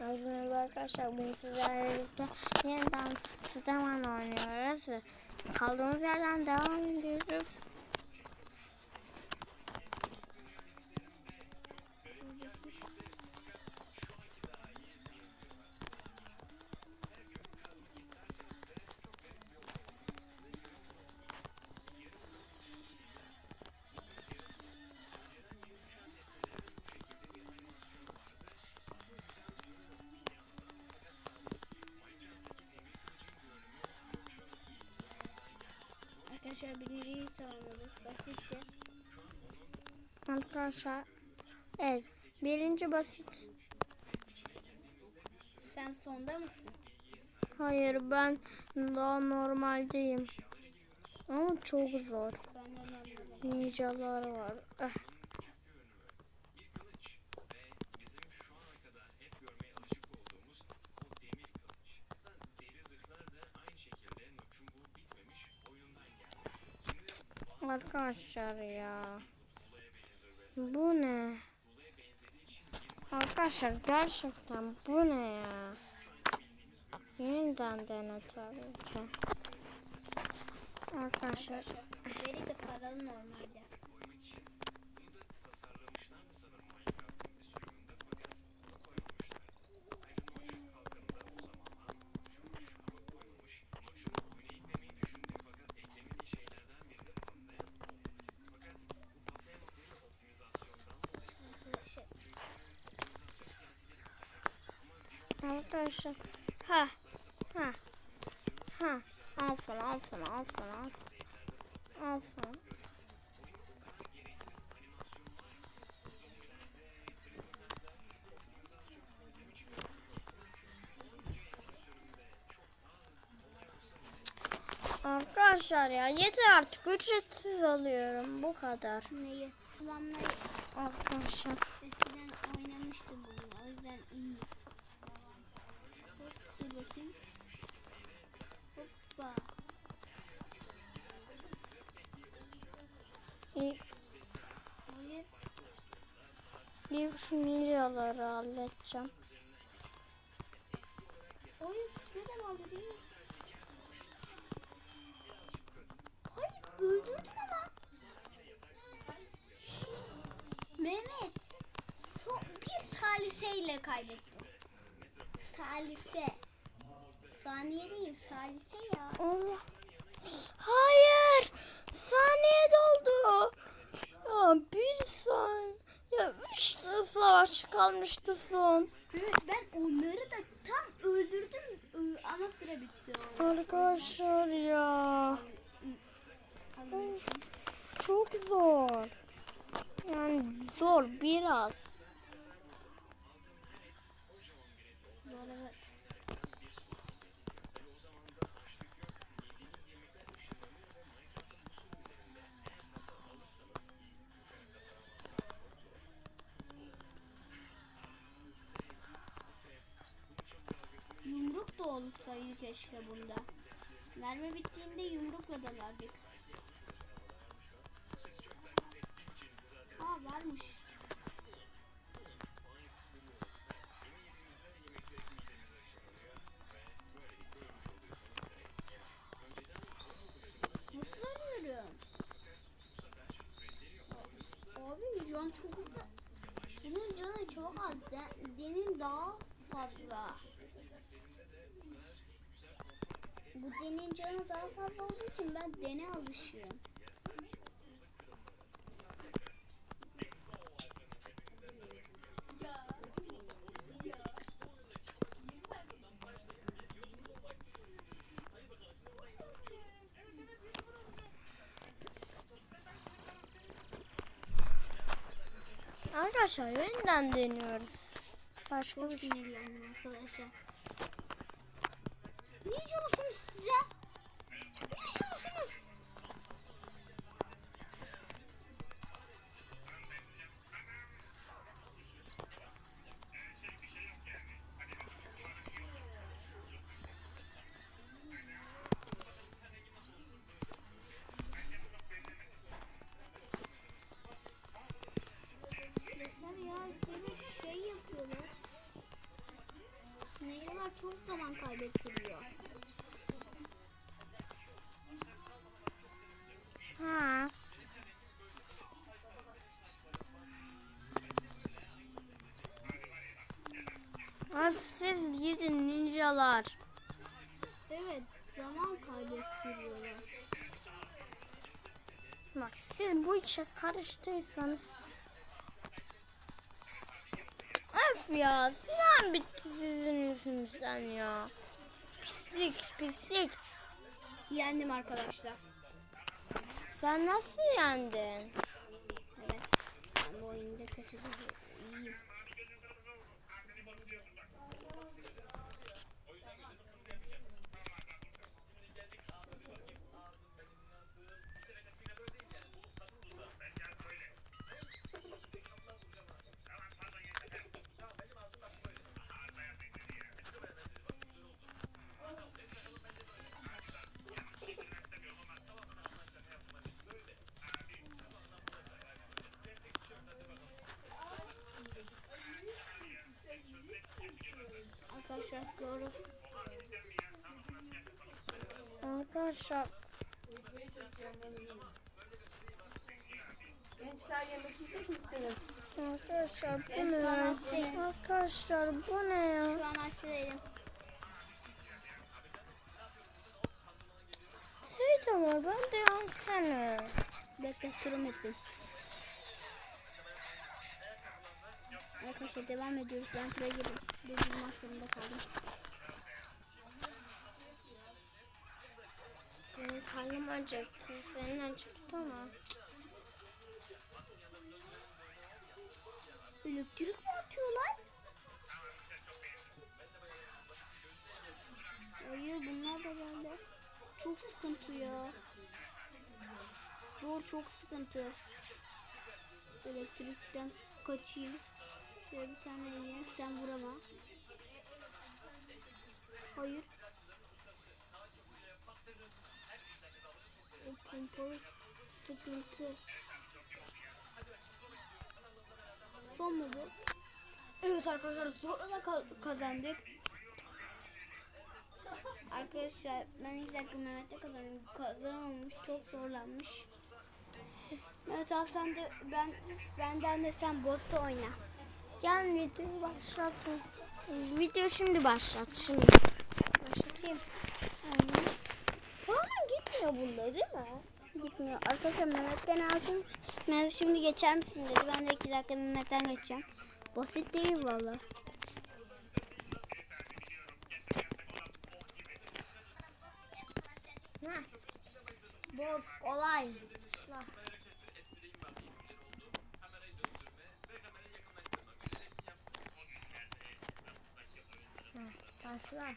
Merhaba arkadaşlar bugün sizlerle birlikte yeniden Spiderman oynuyoruz. Kaldığımız yerden devam ediyoruz. Arkadaşlar birinciyi tamamladık. Basitti. Arkadaşlar evet birinci basit. Sen sonda mısın? Hayır ben daha normaldeyim. Ama çok zor. Ninjalar var. Eh. Arkadaşlar ya. Bu ne? Arkadaşlar gerçekten bu ne ya? Yeniden dene tabii ki. Arkadaşlar Veri de paralı normalde. Arkadaşlar. Ha. Ha. Ha. Al sana al sana al sana al. Al sana. Arkadaşlar ya yeter artık ücretsiz alıyorum bu kadar. Neyi? Tamamlayı Arkadaşlar eskiden oynamıştım bunu. O yüzden iyi. Bakayım. Hoppa. Hayır. şu ninjaları halledeceğim. Hayır. Şurada kaldı değil? Hayır. Öldürdün ama. Mehmet. Son bir saliseyle kaybettin. Salise. Saniye değil salise ya. Allah. Hayır. Saniye doldu. Ya bir saniye. Ya üç savaş kalmıştı son. Evet ben onları da tam öldürdüm ama süre bitti. Arkadaşlar ya. Of, çok zor. Yani zor biraz. Keşke bunda. Mermi bittiğinde yumrukla dalardık. Aa varmış. Nasıl ölüyorum? Abi can çok uzak. Bunun canı çok az. Denin daha fazla. Denin canı daha fazla olduğu için ben dene alışığım. Arkadaşlar yeniden deniyoruz. Başka bir şey. arkadaşlar. Ninja mısınız siz Ay siz gidin ninjalar. Evet zaman kaybettiriyorlar. Bak siz bu işe karıştıysanız Öf ya sinan bitti sizin yüzünüzden ya. Pislik pislik. Yendim arkadaşlar. Sen nasıl yendin? Arkadaşlar doğru. Arkadaşlar Gençler yemek yiyecek misiniz? Arkadaşlar bu ne? Arkadaşlar bu ne ya? Şu an aç değilim. Seyit ama ben de yansana. Bekle turum etsin. Arkadaşlar devam ediyoruz. Ben şuraya girdim. Bir bulmak zorunda kaldım. Benim karnım acıktı. Senin acıktı mı? Elektrik mi atıyorlar? Hayır bunlar da geldi. Çok sıkıntı ya. Doğru çok sıkıntı. Elektrikten kaçayım. Şöyle bir tane yiyeyim. Sen vurama. Hayır. Pompalı sıkıntı. Son mu bu? Evet arkadaşlar zorla ka- kazandık. Arkadaşlar ben ilk dakika Mehmet'te kazandım. Kazanamamış. Çok zorlanmış. Mehmet al sen de ben benden de sen boss'u oyna. Gel videoyu başlatın. Video şimdi başlat şimdi. Başlatayım. Tamam gitmiyor bunda değil mi? Gitmiyor. Arkadaşlar Mehmet'ten aldım. Mehmet şimdi geçer misin dedi. Ben de iki dakika Mehmet'ten geçeceğim. Basit değil valla. Boz kolay. Başla. Ha, Başla.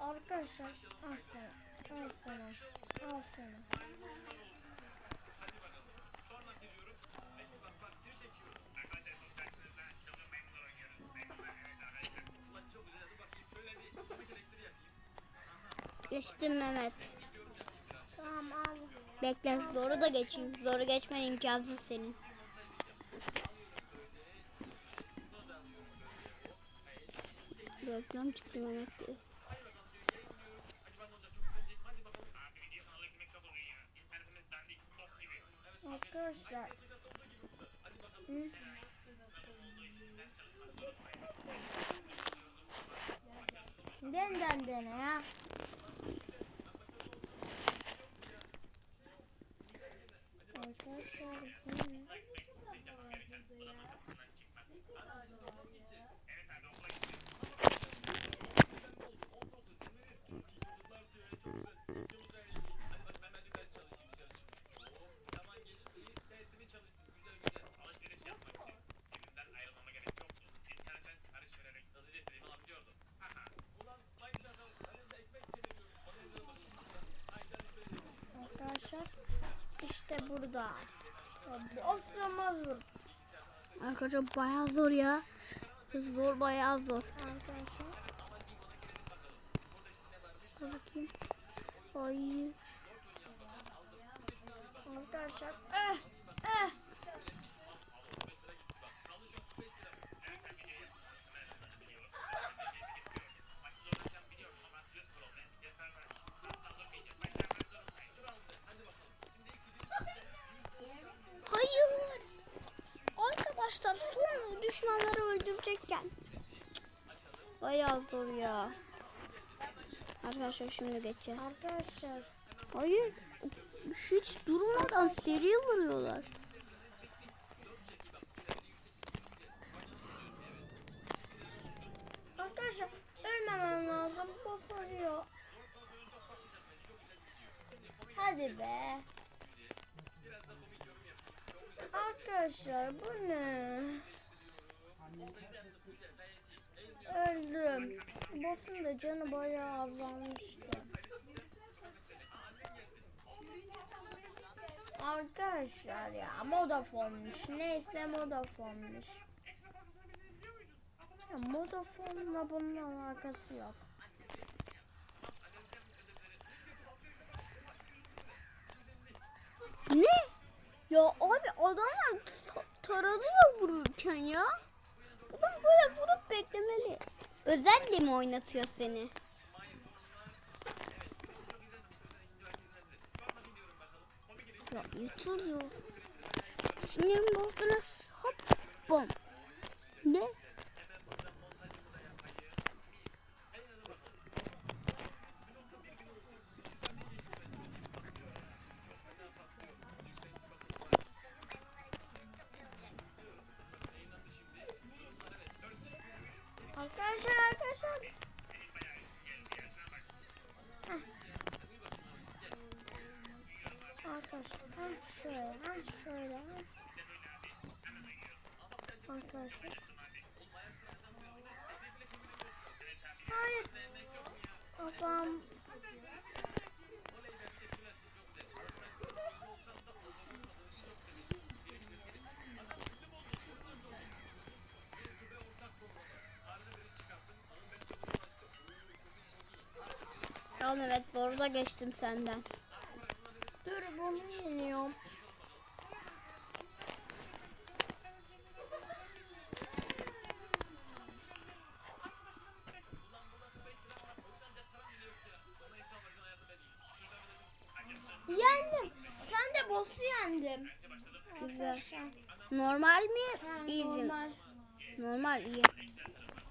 Arkadaşlar aferin. Aferin. Aferin. Geçtim Mehmet. Tamam al. Bekle zoru da geçeyim. Zoru geçmen imkansız senin. Reklam çıktı Mehmet diye. Arkadaşlar. Hı? Yeniden dene ya. Arkadaşlar bu ne? İşte burada. Asılmaz bu. Arkadaşlar bayağı zor ya. Zor bayağı zor. Bayağı zor ya. Arkadaşlar şimdi geçeceğim. Arkadaşlar. Hayır. Hiç durmadan seri vuruyorlar. Arkadaşlar ölmemem lazım. Bu soruyor. Hadi be. Arkadaşlar bu ne? Öldüm. Boss'un da canı bayağı azalmıştı. Arkadaşlar ya modafonmuş. Neyse modafonmuş. Ya modafonla bunun alakası yok. Ne? Ya abi adamlar ta- taralıyor vururken ya. Adam böyle vurup beklemeli. Özellikle mi oynatıyor seni? Ya yeter. Sinirim bozduğuna hop bom. Ne? Arkadaşlar. Heh. Arkadaşlar ha şöyle ha şöyle. Arkadaşlar. Tamam evet zoru da geçtim senden. dur bunu yeniyorum. Yendim. Sen de boss'u yendim. Güzel. Normal mi? Ha, Easy normal. Normal iyi.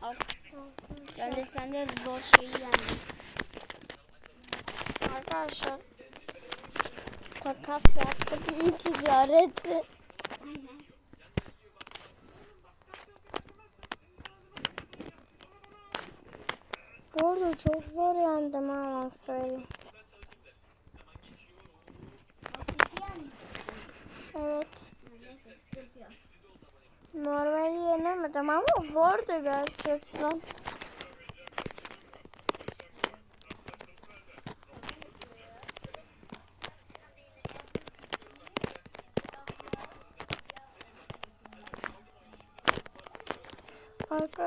Al. Ben de sende zor şeyi yendim. Arkadaşlar takas yaptık iyi ticareti. Bu arada çok zor yendim ama söyleyeyim. Evet. Normali yenemedim ama zordu gerçekten.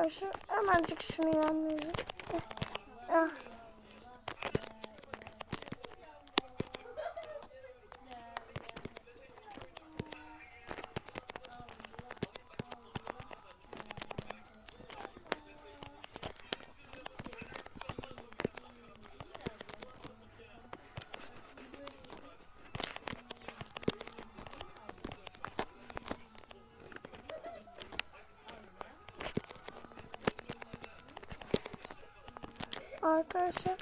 Arkadaşlar hemencik şunu yenmeliyim. Ah. Arkadaşlar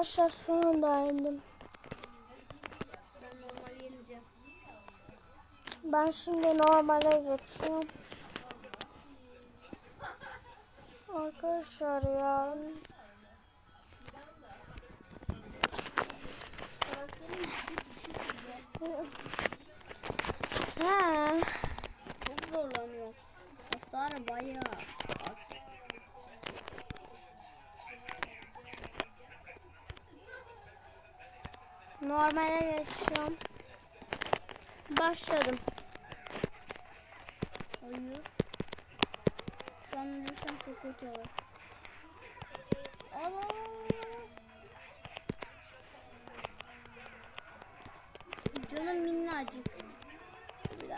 Arkadaşlar sonunda indim. Ben şimdi normale geçiyorum. Arkadaşlar ya Başladım. Hayır. Şu an ölürsem çok kötü olur. Aa! Canım minnacık. Bir.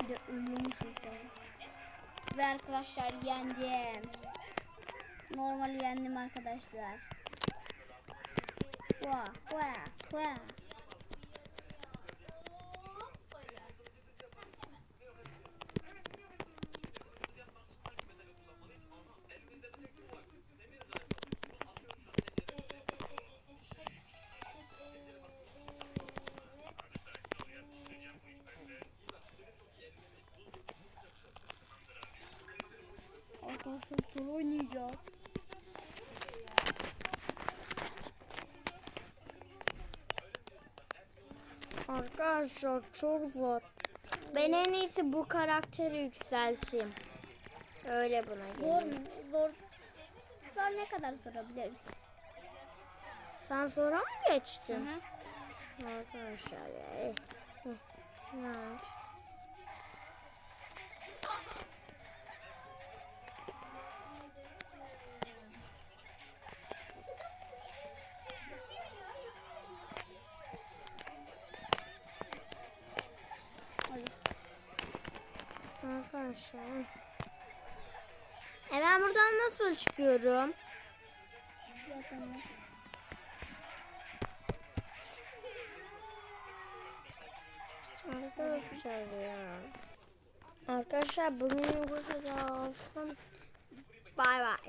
Bir de ölüyormuşum sonra. Ve arkadaşlar yendim. Normal yendim arkadaşlar. Vah vah vah. Soru oynayacağız. Arkadaşlar çok zor. Ben en iyisi bu karakteri yükselteyim. Öyle buna Zor mu? Zor. Zor ne kadar sorabiliriz? Sen sonra mı geçtin? hı. Arkadaşlar ya. eh, eh, ne Arkadaşlar. E ben buradan nasıl çıkıyorum? Arkadaşlar ya. Arkadaşlar bugün bu kadar olsun. Bay bay.